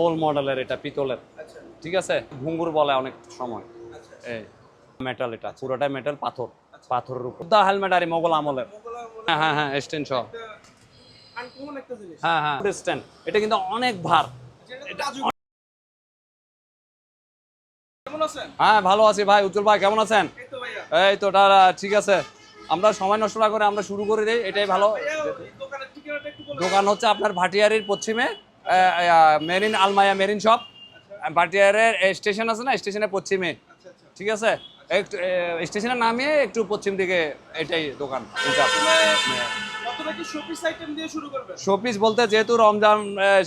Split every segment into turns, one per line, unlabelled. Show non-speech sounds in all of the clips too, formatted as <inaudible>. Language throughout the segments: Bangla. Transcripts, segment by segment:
ওল মডেলের এটা পিতলের।
আচ্ছা।
ঠিক আছে? ঘুঙ্গুর বলে অনেক সময়।
আচ্ছা।
এই মেটাল এটা পুরোটাই মেটাল পাথর। পাথরের উপর। দা হেলমেট আর মোগল আমলের। হ্যাঁ হ্যাঁ হ্যাঁ স্ট্যান্ড সহ। হ্যাঁ হ্যাঁ স্ট্যান্ড এটা কিন্তু অনেক ভার। হ্যাঁ ভালো আছি ভাই। উজ্জ্বল ভাই কেমন আছেন?
এই তো
ঠিক আছে। আমরা সময় নষ্ট না করে আমরা শুরু করে দিই এটাই ভালো। দোকান হচ্ছে আপনার ভাটিয়ারির পশ্চিমে মেরিন আলমায়া মেরিন শপ। ভাটিয়ারের স্টেশন আছে না? স্টেশনের পশ্চিমে।
আচ্ছা আচ্ছা
ঠিক আছে? একটু স্টেশনের নামিয়ে একটু পশ্চিম দিকে এটাই দোকান এটা
শোপিস
বলতে যেহেতু রমজান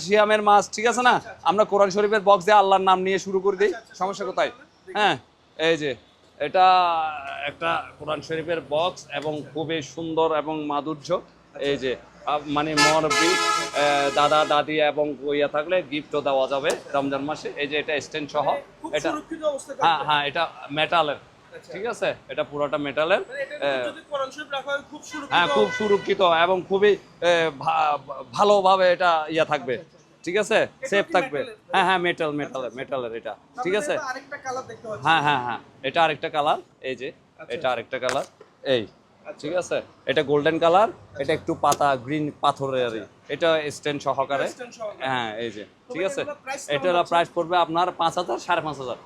সিয়ামের মাস ঠিক আছে না? আমরা কোরআন শরীফের বক্স দিয়ে আল্লাহর নাম নিয়ে শুরু করে দিই। সমস্যা কোথায়? হ্যাঁ এই যে এটা একটা কোরআন শরীফের বক্স এবং খুবই সুন্দর এবং মাধুর্য। এই যে মানে মরবি দাদা দাদি এবং ইয়া থাকলে গিফটও দেওয়া যাবে রমজান মাসে। এই যে এটা স্ট্যান্ড সহ এটা হ্যাঁ হ্যাঁ এটা মেটালের ঠিক আছে? এটা পুরোটা মেটালের
মানে হয় খুব সুরক্ষিত
এবং খুবই ভালোভাবে এটা ইয়া থাকবে ঠিক আছে? সেফ থাকবে। হ্যাঁ হ্যাঁ মেটাল মেটালের মেটালের এটা ঠিক আছে? হ্যাঁ হ্যাঁ হ্যাঁ এটা আরেকটা কালার এই যে এটা আরেকটা কালার এই। ঠিক আছে? এটা গোল্ডেন কালার এটা একটু পাতা গ্রিন পাথরের এটা স্ট্যান্ড সহকারে। হ্যাঁ এই যে। ঠিক আছে? এটার প্রাইস পড়বে আপনার পাঁচ হাজার সাড়ে পাঁচ হাজার।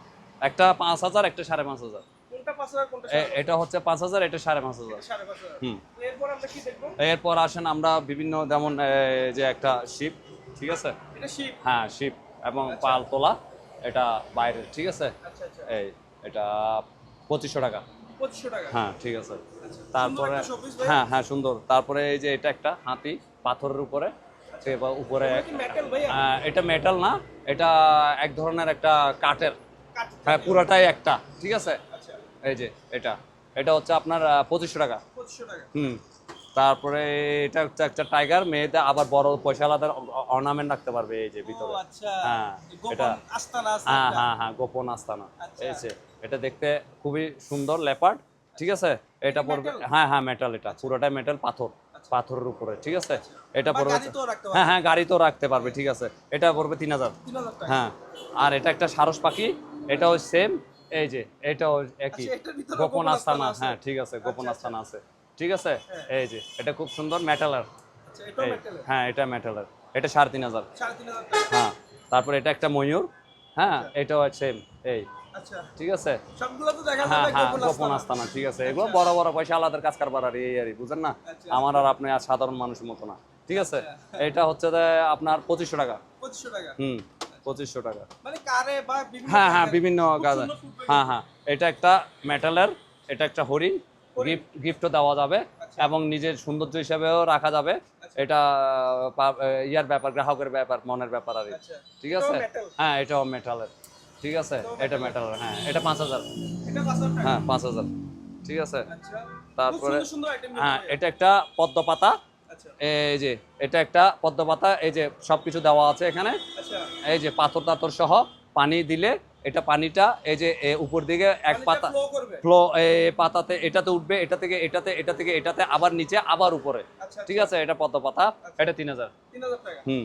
একটা পাঁচ হাজার একটা সাড়ে পাঁচ হাজার। এটা হচ্ছে পাঁচ হাজার এটা সাড়ে পাঁচ হাজার। হুম।
এরপর
আসেন আমরা বিভিন্ন যেমন যে একটা শিপ ঠিক আছে? হ্যাঁ শিপ এবং পাল তোলা এটা বাইরের ঠিক আছে?
আচ্ছা আচ্ছা।
এই এটা পঁচিশশো টাকা। হ্যাঁ ঠিক আছে।
আচ্ছা
তারপরে। হ্যাঁ হ্যাঁ সুন্দর। তারপরে এই যে এটা একটা হাতি পাথরের উপরে। উপরে
এটা মেটাল
না এটা এক ধরনের একটা কাঠের। হ্যাঁ পুরোটাই একটা ঠিক আছে?
আচ্ছা।
এই যে এটা। এটা হচ্ছে আপনার পঁচিশশো টাকা। হুম। তারপরে এটা হচ্ছে একটা টাইগার মেয়েদের আবার বড় পয়সা আলাদা অর্নামেন্ট রাখতে পারবে এই যে ভিতরে।
আচ্ছা।
হ্যাঁ, এটা- হ্যাঁ হ্যাঁ হ্যাঁ গোপন আস্তানা। এই যে। এটা দেখতে খুবই সুন্দর লেপার্ড ঠিক আছে? এটা পড়বে হ্যাঁ হ্যাঁ মেটাল এটা পুরোটাই মেটাল পাথর পাথরের উপরে ঠিক আছে? এটা পড়বে হ্যাঁ হ্যাঁ গাড়ি তো রাখতে পারবে ঠিক আছে? এটা পড়বে তিন হাজার। হ্যাঁ আর এটা একটা সারস পাখি এটাও সেম এই যে এটাও একই।
আচ্ছা,
গোপন আস্তানা হ্যাঁ ঠিক আছে গোপন
আচ্ছা,
আস্তানা আছে ঠিক আছে? এই যে এটা খুব সুন্দর মেটালের
আচ্ছা
হ্যাঁ এটা মেটালের এটা সাড়ে তিন হাজার। হ্যাঁ তারপরে এটা একটা ময়ূর হ্যাঁ এটাও সেম এই।
আচ্ছা
ঠিক আছে? হ্যাঁ হ্যাঁ
গোপন আস্তানা।
ঠিক আছে। এগুলো বড় বড় পয়সা আলাদার কাজ কারবার আর এই আর বুঝেন না?
আচ্ছা।
আমার আর আপনি আর সাধারণ মানুষের মতো না ঠিক আছে? এটা হচ্ছে আপনার পঁচিশশো টাকা।
পঁচিশশো টাকা।
হুম পঁচিশশো টাকা।
মানে
হ্যাঁ হ্যাঁ বিভিন্ন গাছ হ্যাঁ হ্যাঁ এটা একটা মেটালের এটা একটা হরিণ। গিফট গিফটও দেওয়া যাবে
আচ্ছা।
এবং নিজের সৌন্দর্য হিসাবেও রাখা যাবে। এটা ইয়ার ব্যাপার গ্রাহকের ব্যাপার মনের ব্যাপার আর
আচ্ছা।
ঠিক আছে? হ্যাঁ এটাও মেটালের ঠিক আছে? এটা মেটালের হ্যাঁ এটা পাঁচ হাজার। হ্যাঁ পাঁচ হাজার। ঠিক আছে?
আচ্ছা
তারপরে হ্যাঁ এটা একটা পদ্ম পাতা।
আচ্ছা।
এই যে এটা একটা পদ্ম পাতা এই যে সব কিছু দেওয়া আছে এখানে।
আচ্ছা।
এই যে পাথর টাথর সহ পানি দিলে এটা পানিটা এই যে উপর দিকে এক পাতা
ফ্লো
পাতাতে এটাতে উঠবে এটা থেকে এটাতে এটা থেকে এটাতে আবার নিচে আবার উপরে। ঠিক আছে? এটা পদ্ম পাতা এটা তিন হাজার। হুম।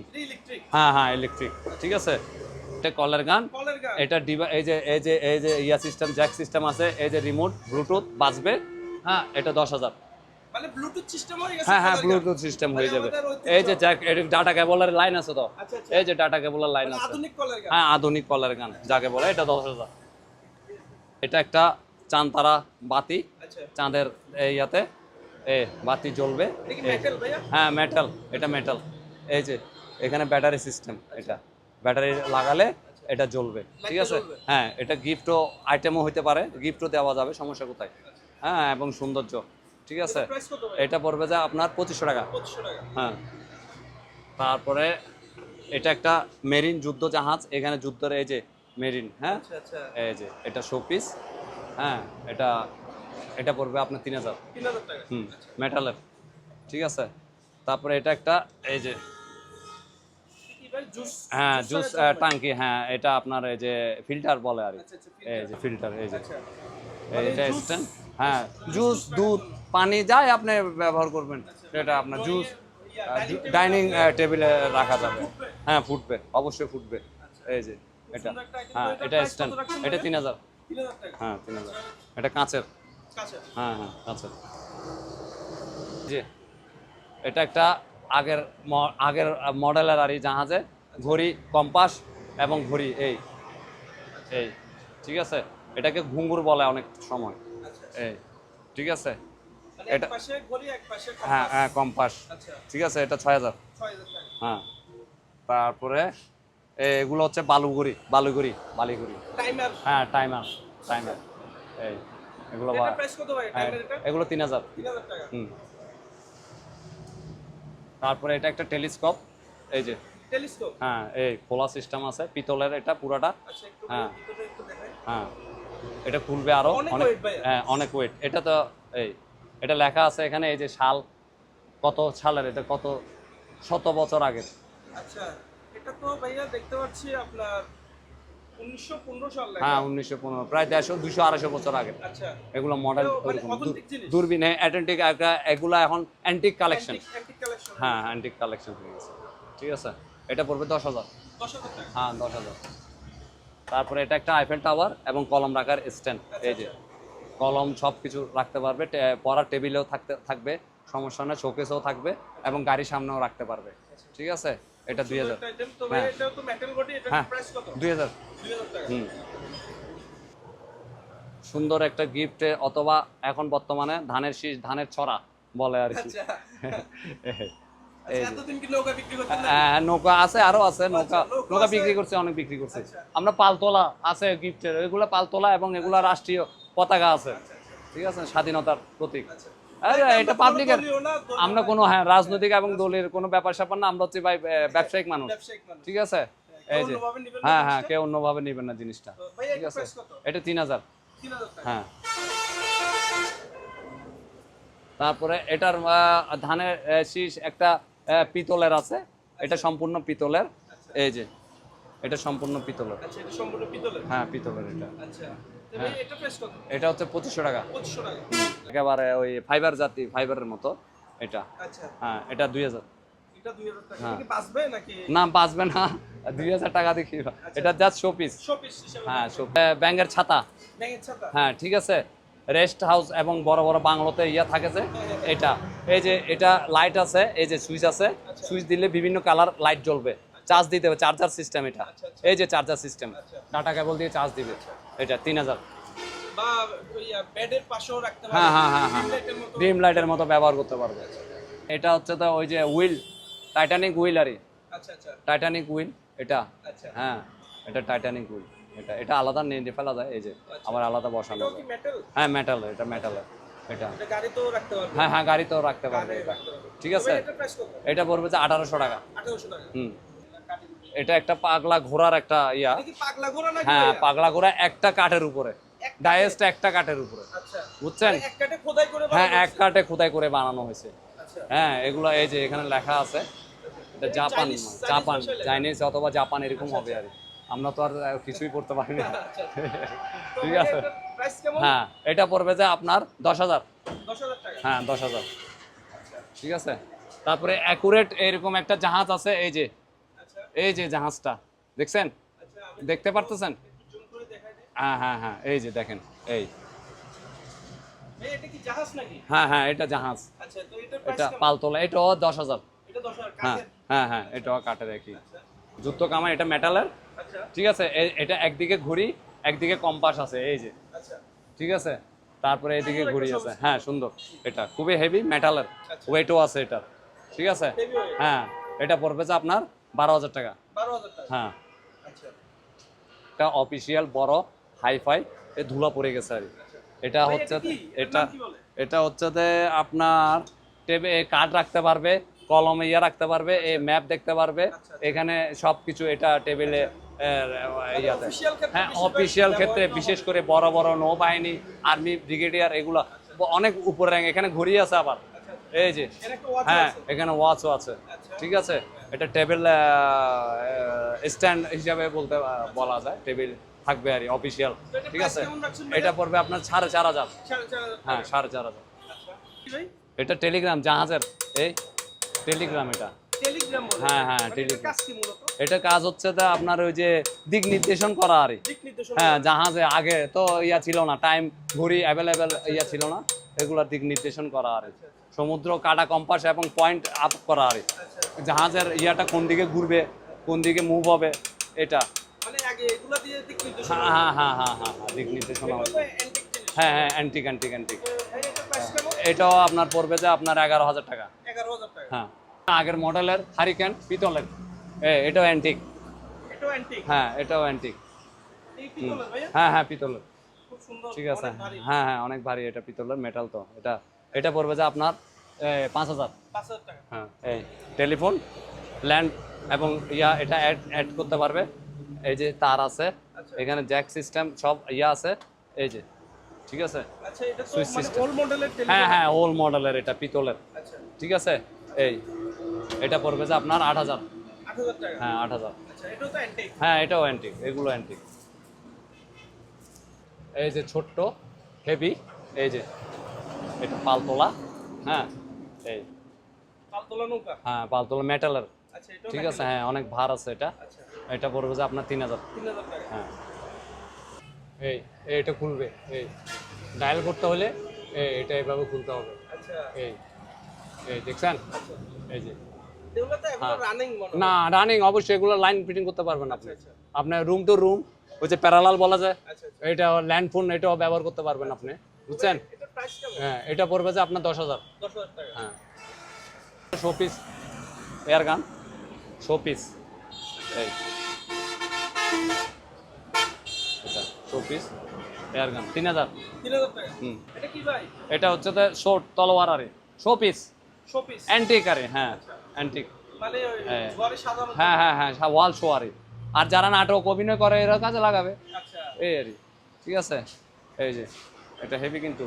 হ্যাঁ হ্যাঁ ইলেকট্রিক ঠিক আছে? এটা কলের গান। এটা ডিবা এই যে এই যে এই যে ইয়া সিস্টেম জ্যাক সিস্টেম আছে এই যে রিমোট ব্লুটুথ বাজবে। হ্যাঁ এটা দশ হাজার।
মানে ব্লুটুথ সিস্টেম হয়ে গেছে
হ্যাঁ ব্লুটুথ সিস্টেম হয়ে
মানে
যাবে। এই যে জ্যাক ডাটা কেবলের লাইন আছে তো?
আচ্ছা আচ্ছা।
এই যে ডাটা কেবলের লাইন আছে।
আধুনিক কলের গান।
হ্যাঁ আধুনিক কলের গান যাকে বলে এটা দশ হাজার। এটা একটা চাঁদতারা বাতি।
আচ্ছা।
চাঁদের এই ইয়াতে। এ বাতি জ্বলবে। হ্যাঁ মেটাল এটা মেটাল এই যে এখানে ব্যাটারি সিস্টেম এটা। ব্যাটারি লাগালে এটা জ্বলবে ঠিক আছে? হ্যাঁ এটা গিফটও আইটেমও হতে পারে গিফটও দেওয়া যাবে সমস্যা কোথায়? হ্যাঁ এবং সৌন্দর্য ঠিক আছে? এটা পড়বে যে আপনার পঁচিশশো টাকা। হ্যাঁ। তারপরে এটা একটা মেরিন যুদ্ধ জাহাজ এখানে যুদ্ধের এই যে মেরিন হ্যাঁ?
আচ্ছা আচ্ছা।
এই যে এটা শোপিস হ্যাঁ এটা এটা পড়বে আপনার তিন হাজার। হুম মেটালের ঠিক আছে? তারপরে এটা একটা এই যে হ্যাঁ জুস টাঙ্কি হ্যাঁ এটা আপনার এই যে ফিল্টার বলে আর।
আচ্ছা আচ্ছা
এই যে ফিল্টার। এই যে।
আচ্ছা।
এটা স্ট্যান্ড হ্যাঁ জুস দুধ পানি যাই আপনি ব্যবহার করবেন সেটা আপনার জুস ডাইনিং টেবিলে রাখা যাবে। হ্যাঁ ফুটবে অবশ্যই ফুটবে। এই যে এটা। হ্যাঁ এটা স্ট্যান্ড। এটা তিন হাজার। হ্যাঁ তিন হাজার। এটা কাঁচের। হ্যাঁ হ্যাঁ কাঁচের। জি এটা একটা আগের আগের মডেলের আর এই জাহাজে ঘড়ি কম্পাস এবং ঘড়ি এই এই ঠিক আছে? এটাকে ঘুঙ্গুর বলে অনেক সময়।
আচ্ছা
এই ঠিক আছে? এটা- হ্যাঁ হ্যাঁ কম্পাস।
আচ্ছা।
ঠিক আছে? এটা ছয় হাজার। হ্যাঁ। তারপরে এগুলো হচ্ছে বালুগুড়ি বালুগুড়ি বালিগুড়ি হ্যাঁ টাইমার টাইমার। এই এগুলো হ্যাঁ, এগুলো তিন হাজার। হুম। তারপরে এটা একটা টেলিস্কোপ এই যে।
টেলিস্কোপ?
হ্যাঁ এই খোলা সিস্টেম আছে পিতলের এটা পুরাটা।
আচ্ছা
হ্যাঁ। হ্যাঁ এটা খুলবে আরও।
অনেক।
হ্যাঁ অনেক ওয়েট এটা তো এই এটা লেখা আছে এখানে এই যে শাল কত সালের এটা কত শত বছর আগের।
আচ্ছা এটা তো ভাইয়া দেখতে পাচ্ছি আপনার উনিশশো পনেরো সাল লেখা।
হ্যাঁ উনিশশো পনেরো। প্রায় দেড়শো দুশো আড়াইশো বছর আগের
আচ্ছা।
এগুলো মডেল
মানে?
দূরবীন। অ্যাটেন্টিক এগুলো এখন অ্যান্টিক কালেকশন হ্যাঁ অ্যান্টিক কালেকশন হয়ে গেছে। ঠিক আছে? এটা পড়বে দশ হাজার। হ্যাঁ দশ হাজার। তারপরে এটা একটা আইফেল টাওয়ার এবং কলম রাখার স্ট্যান্ড এই যে কলম সব কিছু রাখতে পারবে। পড়ার টেবিলেও থাকতে থাকবে। সমস্যা না শোকেসও থাকবে এবং গাড়ির সামনেও রাখতে পারবে। ঠিক আছে? এটা দুই হাজার। হ্যাঁ।
এটা তো মেটাল বডি এটা
হ্যাঁ।
প্রাইস কত?
দুই হাজার।
দুই হাজার টাকা।
হুম। সুন্দর একটা গিফট অথবা এখন বর্তমানে ধানের শীষ ধানের ছড়া বলে আর কি।
আচ্ছা। <laughs> আচ্ছা,
যে।
এতদিন কি নৌকা বিক্রি করতেন না
হ্যাঁ নৌকা আছে আরও আছে নৌকা
নৌকা
নৌকা বিক্রি করছে অনেক বিক্রি করছে।
আচ্ছা।
আমরা পালতোলা আছে গিফটের এগুলো পালতোলা এবং এগুলা রাষ্ট্রীয় পতাকা আছে। ঠিক আছে? স্বাধীনতার প্রতীক।
আচ্ছা।
এটা
আমরা
পাবলিকের কোনো হ্যাঁ রাজনৈতিক এবং দলের কোনো ব্যাপার স্যাপার না আমরা হচ্ছে ভাই ব্যবসায়িক মানুষ। ঠিক আছে? এই যে হ্যাঁ হ্যাঁ কেউ অন্যভাবে নেবেন না জিনিসটা। ঠিক আছে? এটা তিন হাজার। হ্যাঁ। তারপরে এটার ধানের শীষ একটা পিতলের আছে। এটা সম্পূর্ণ পিতলের। এই যে এটা সম্পূর্ণ পিতলের।
আচ্ছা
হ্যাঁ পিতলের এটা।
আচ্ছা।
হ্যাঁ।
এটা প্রাইস কত?
এটা হচ্ছে পঁচিশশো টাকা। একেবারে ওই ফাইবার জাতি ফাইবারের মতো এটা।
আচ্ছা।
হ্যাঁ এটা দুই হাজার।
এটা দুই হাজার টাকা।
হ্যাঁ।
এটা কি বাঁচবে নাকি?
না বাঁচবে না। দুই হাজার টাকা দেখি এটা জাস্ট
শোপিস
হ্যাঁ শো ছাতা। হ্যাঁ ঠিক আছে। রেস্ট হাউস এবং বড় বড় বাংলোতে ইয়া থাকে যে এটা। এই যে এটা লাইট আছে এই যে সুইচ আছে সুইচ দিলে বিভিন্ন কালার লাইট জ্বলবে। চার্জ দিতে হবে চার্জার সিস্টেম এটা। এই যে চার্জার সিস্টেম ডাটা কেবল দিয়ে চার্জ দিবে। এটা তিন হাজার। হ্যাঁ হ্যাঁ হ্যাঁ হ্যাঁ।
মতো।
লাইটের মতো ব্যবহার করতে পারবে। এটা হচ্ছে তো ওই যে হুইল টাইটানিক হুইল আরই
আচ্ছা আচ্ছা।
টাইটানিক হুইল এটা।
আচ্ছা।
হ্যাঁ এটা টাইটানিক হুইল এটা। এটা আলাদা নিয়ে ফেলা যায় এই যে আবার আলাদা বসানো হ্যাঁ মেটাল এটা মেটাল এটা। হ্যাঁ হ্যাঁ
গাড়ি
এটা।
রাখতে পারবে।
ঠিক আছে?
এটা
পড়বে যে আঠারোশো টাকা। হুম। এটা একটা পাগলা ঘোড়ার একটা ইয়া।
পাগলা ঘোড়া নাকি
হ্যাঁ পাগলা ঘোড়া একটা কাঠের উপরে। ডায়েস্ট একটা কাঠের উপরে।
আচ্ছা।
বুঝছেন?
মানে
হ্যাঁ এক কাঠে খোদাই করে বানানো হয়েছে।
আচ্ছা।
হ্যাঁ এগুলো এই যে এখানে লেখা আছে এটা জাপান জাপান চাইনিজ অথবা জাপান এরকম হবে আর আমরা তো আর কিছুই করতে পারি না।
আচ্ছা <laughs>
ঠিক আছে। হ্যাঁ এটা পড়বে যে আপনার দশ হাজার। হ্যাঁ দশ হাজার। ঠিক আছে? তারপরে অ্যাকুরেট এরকম একটা জাহাজ আছে এই যে এই যে জাহাজটা দেখছেন? দেখতে পারতেছেন? হ্যাঁ হ্যাঁ হ্যাঁ এই যে দেখেন এই। হ্যাঁ হ্যাঁ এটা জাহাজ।
আচ্ছা
এটা পালতোলা এটাও দশ হাজার। হ্যাঁ হ্যাঁ হ্যাঁ এটাও কাঠের একই।
আচ্ছা।
জুতো কামা এটা মেটালের
আচ্ছা।
ঠিক আছে এটা একদিকে ঘুড়ি একদিকে কম্পাস আছে এই যে। ঠিক আছে? তারপরে এদিকে ঘুড়ি আছে। হ্যাঁ সুন্দর। এটা খুবই হেভি মেটালের। ওয়েটও আছে এটা ঠিক আছে? হ্যাঁ এটা পড়বে যে আপনার বারো হাজার টাকা।
12000 টাকা?
হ্যাঁ।
আচ্ছা।
এটা অফিসিয়াল বড় হাইফাই এ ধুলা পড়ে গেছে আর এটা হচ্ছে এটা? এটা হচ্ছে যে আপনার টেবে কার্ড রাখতে পারবে কলমে ইয়ে রাখতে পারবে এই ম্যাপ দেখতে পারবে
আচ্ছা,
এখানে সবকিছু এটা টেবিলে ইয়াতে।
ক্ষেত্রে
হ্যাঁ অফিসিয়াল ক্ষেত্রে বিশেষ করে বড় বড় নৌবাহিনী আর্মি ব্রিগেডিয়ার এগুলো অনেক উপরে র্যাঙ্ক এখানে ঘুরিয়ে আছে আবার। এই যে হ্যাঁ এখানে ওয়াচও আছে।
আচ্ছা।
ঠিক আছে? এটা টেবিল স্ট্যান্ড হিসাবে বলতে বলা যায়। টেবিল থাকবে আর অফিসিয়াল ঠিক আছে? এটা পড়বে আপনার সাড়ে চার হাজার। হ্যাঁ সাড়ে চার হাজার।
আচ্ছা।
এটা টেলিগ্রাম জাহাজের। এই টেলিগ্রাম এটা। হ্যাঁ, হ্যাঁ,
মানে
টেলিগ্রাম। এটা কাজ হচ্ছে তা আপনার ওই যে দিক নির্দেশন করা আর হ্যাঁ জাহাজে আগে তো ইয়া ছিল না টাইম ঘড়ি অ্যাভেলেবেল ইয়া ছিল না। এগুলোর দিক নির্দেশন করা আর সমুদ্র কাটা কম্পাস এবং পয়েন্ট আপ করা আর। জাহাজের ইয়াটা কোন দিকে ঘুরবে কোন দিকে মুভ হবে এটা।
মানে
হ্যাঁ হ্যাঁ হ্যাঁ হ্যাঁ হ্যাঁ দিক নির্দেশনা
জিনিস।
হ্যাঁ হ্যাঁ অ্যান্টিক অ্যান্টিক অ্যান্টিক এটাও আপনার পড়বে যে আপনার এগারো হাজার টাকা। হ্যাঁ। আগের মডেলের হারিকেন পিতলের। এটাও অ্যান্টিক হ্যাঁ এটাও অ্যান্টিক হ্যাঁ হ্যাঁ পিতলের। ঠিক আছে। হ্যাঁ হ্যাঁ অনেক ভারী এটা পিতলের মেটাল তো। এটা এটা পড়বে যে আপনার পাঁচ হাজার। হ্যাঁ এই টেলিফোন ল্যান্ড এবং ইয়া এটা অ্যাড অ্যাড করতে পারবে। এই যে তার আছে
আচ্ছা।
এখানে জ্যাক সিস্টেম সব ইয়া আছে এই যে ঠিক আছে?
আচ্ছা এটা তো
Swiss
মানে
হ্যাঁ হ্যাঁ ওল্ড মডেলের এটা পিতলের।
আচ্ছা।
ঠিক আছে? এই এটা পড়বে যে আপনার আট হাজার। হ্যাঁ আট হাজার।
আচ্ছা
হ্যাঁ এটাও অ্যান্টিক এগুলো অ্যান্টিক এই যে ছোট্ট হেভি এই যে এটা পালতোলা হ্যাঁ? এই।
পালতোলা নৌকা?
হ্যাঁ পালতোলা মেটালের।
আচ্ছা
ঠিক আছে হ্যাঁ অনেক ভার আছে এটা।
আচ্ছা।
এটা পড়বে যে আপনার তিন হাজার। হ্যাঁ। এই এই এটা খুলবে এই। ডায়াল করতে হলে এই এটা এভাবে খুলতে হবে।
আচ্ছা।
এই এই দেখছেন? এই যে। হ্যাঁ। না রানিং অবশ্যই এগুলো লাইন ফিটিং করতে পারবেন আপনি। আপনার রুম টু রুম ওই যে প্যারালাল বলা যায় এটা ল্যান্ড ফোন এটাও ব্যবহার করতে পারবেন আপনি। বুঝছেন? হ্যাঁ এটা পড়বে যে আপনার দশ হাজার। হ্যাঁ। Show piece air gun show piece এই। এটা শো পিস এয়ার গান তিন হাজার। হুম।
এটা
হচ্ছে তো শোট তলোয়ার আরে। শো পিস অ্যান্টিক আরে হ্যাঁ অ্যান্টিক
মানে
হ্যাঁ। হ্যাঁ হ্যাঁ হ্যাঁ ওয়াল শো আরে। আর যারা নাটক অভিনয় করে এরা কাজে লাগাবে।
আচ্ছা।
এই আরে ঠিক আছে? এই যে এটা হেভি কিন্তু।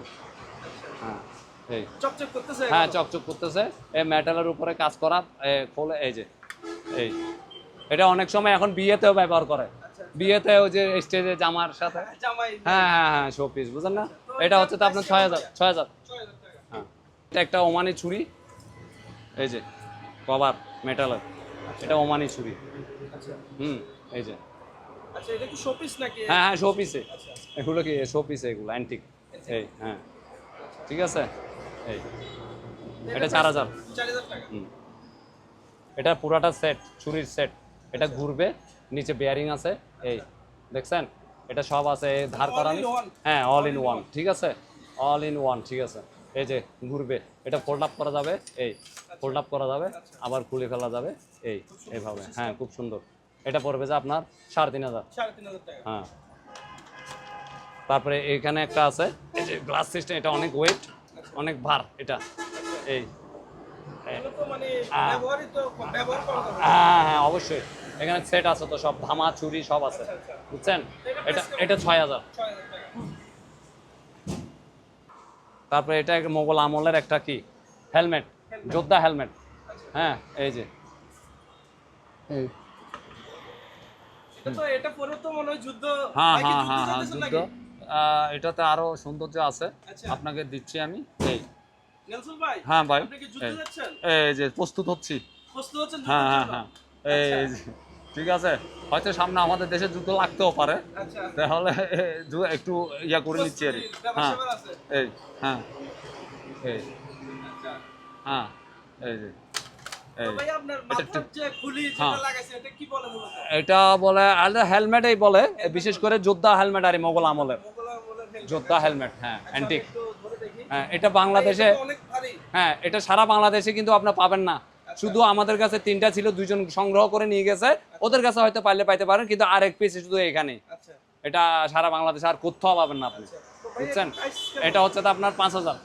চকচক করতেছে
হ্যাঁ চকচক করতেছে। এই মেটালের উপরে কাজ করা এ, খোলে এই যে এই। এটা অনেক সময় এখন বিয়েতেও ব্যবহার করে।
আচ্ছা
বিয়েতে ওই যে স্টেজে জামার সাথে। হ্যাঁ হ্যাঁ হ্যাঁ শো পিস বুঝলেন না? এটা হচ্ছে তো আপনার ছয় হাজার ছয় হাজার। হ্যাঁ। এটা একটা ওমানি ছুরি। এই যে কভার মেটালের। এটা ওমানি ছুরি।
আচ্ছা।
হুম এই যে।
আচ্ছা এটা কি শোপিস
হ্যাঁ হ্যাঁ শো পিসে
আচ্ছা।
এগুলো কি? শো পিসে এগুলো অ্যান্টিক এই হ্যাঁ। ঠিক আছে? এই। এটা চার হাজার। এটা পুরাটা সেট চুরির সেট এটা ঘুরবে নিচে বেয়ারিং আছে। এই দেখছেন? এটা সব আছে ধার
All
করা
in
হ্যাঁ অল ইন ওয়ান ঠিক আছে? অল ইন ওয়ান ঠিক আছে। এই যে ঘুরবে। এটা ফোল্ড আপ করা যাবে। এই ফোল্ড আপ করা যাবে। আবার খুলে ফেলা যাবে। এই এইভাবে। হ্যাঁ খুব সুন্দর। এটা পড়বে যে আপনার সাড়ে তিন হাজার। হ্যাঁ। তারপরে এখানে একটা আছে এই যে গ্লাস সিস্টেম এটা অনেক ওয়েট অনেক ভার এটা। এই
মানে
হ্যাঁ।
ব্যবহারই তো ব্যবহার করা যাবে
হ্যাঁ অবশ্যই। এখানে সেট আছে তো সব ধামা চুরি সব আছে। বুঝছেন? এটা এটা ছয় হাজার। তারপরে এটা একটা মোগল আমলের একটা কি? হেলমেট যোদ্ধা হেলমেট। হ্যাঁ এই যে। এই।
এটা তো এটা পরে তো মনে হয় যুদ্ধ
হ্যাঁ হ্যাঁ হ্যাঁ হ্যাঁ যুদ্ধ। এটাতে আরও সৌন্দর্য আছে।
আচ্ছা।
আপনাকে দিচ্ছি আমি। এই। হ্যাঁ ভাই। এই। এই যে প্রস্তুত হচ্ছি। হ্যাঁ হ্যাঁ হ্যাঁ। এই ঠিক আছে। হয়তো সামনে আমাদের দেশে যুদ্ধ লাগতেও পারে।
আচ্ছা।
তাহলে একটু ইয়া করে নিচ্ছি আর। হ্যাঁ। এই হ্যাঁ। এই।
আচ্ছা।
হ্যাঁ। এই যে হ্যাঁ।
এটা বলে
হেলমেটই বলে। বিশেষ করে যোদ্ধা হেলমেট আর মোগল আমলের। যোদ্ধা হেলমেট হ্যাঁ
আচ্ছা,
অ্যান্টিক
ধরে দেখি।
হ্যাঁ এটা বাংলাদেশে হ্যাঁ এটা সারা বাংলাদেশে কিন্তু আপনার পাবেন না। শুধু আমাদের কাছে তিনটা ছিল দুজন সংগ্রহ করে নিয়ে গেছে। ওদের কাছে হয়তো পাইলে পাইতে পারেন কিন্তু আর এক পিস শুধু এখানে।
আচ্ছা।
এটা সারা বাংলাদেশে আর কোথাও পাবেন না আপনি। বুঝছেন? এটা হচ্ছে তো আপনার পাঁচ হাজার।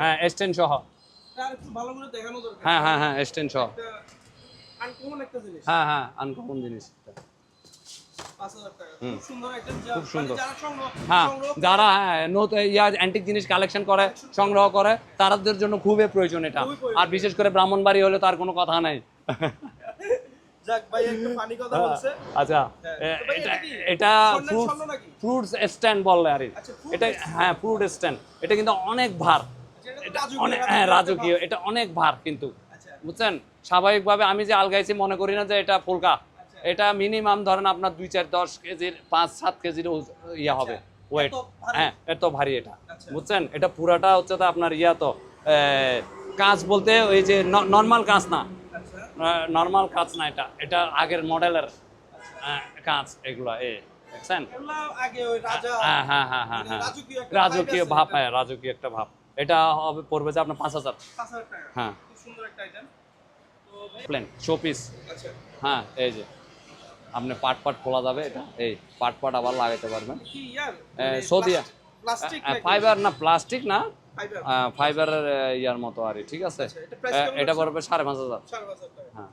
হ্যাঁ এক্সটেন সহ। হ্যাঁ হ্যাঁ হ্যাঁ এক্সটেন সহ। হ্যাঁ হ্যাঁ আনকমন জিনিস
পাঁচ হাজার টাকা
হুম।
খুব সুন্দর সংগ্রহ
হ্যাঁ যারা হ্যাঁ অ্যান্টিক জিনিস কালেকশন করে সংগ্রহ করে তাদের জন্য খুবই প্রয়োজন এটা। আর বিশেষ করে ব্রাহ্মণবাড়ি হলে তার কোনো কথা নাই।
বলছে।
আচ্ছা
হ্যাঁ।
এটা
এটা?
ফ্রুটস স্ট্যান্ড বললে আর। কি।
আচ্ছা,
এটা হ্যাঁ ফ্রুট স্ট্যান্ড এটা কিন্তু অনেক ভার। এটা অনেক হ্যাঁ রাজকীয়। এটা অনেক ভার কিন্তু।
আচ্ছা।
বুঝছেন? স্বাভাবিকভাবে আমি যে আলগাইছি মনে করি না যে এটা ফুলকা। এটা মিনিমাম ধরেন আপনার দুই চার দশ কেজির পাঁচ সাত কেজির ইয়া হবে ওয়েট
ভারী?
হ্যাঁ এত ভারী এটা
আচ্ছা।
বুঝছেন? এটা পুরাটা হচ্ছে তো আপনার ইয়া তো কাঁচ বলতে ওই যে নর্মাল কাঁচ না।
আচ্ছা।
নর্মাল কাঁচ না এটা এটা আগের মডেলের কাঁচ এগুলো এ দেখছেন? হ্যাঁ হ্যাঁ হ্যাঁ হ্যাঁ হ্যাঁ।
রাজকীয়
ভাব হ্যাঁ রাজকীয় একটা ভাব। এটা হবে পড়বে যে আপনার পাঁচ হাজার। হ্যাঁ। প্লেন শো পিস
আচ্ছা।
হ্যাঁ এই যে। আপনি পাট পাট খোলা যাবে এটা এই পাট পাট আবার লাগাইতে পারবেন। সদিয়া
সৌদিয়া
ফাইবার না প্লাস্টিক না ফাইবারের ইয়ার মতো আর ঠিক আছে?
আচ্ছা, এটা?
পড়বে সাড়ে পাঁচ হাজার। হ্যাঁ।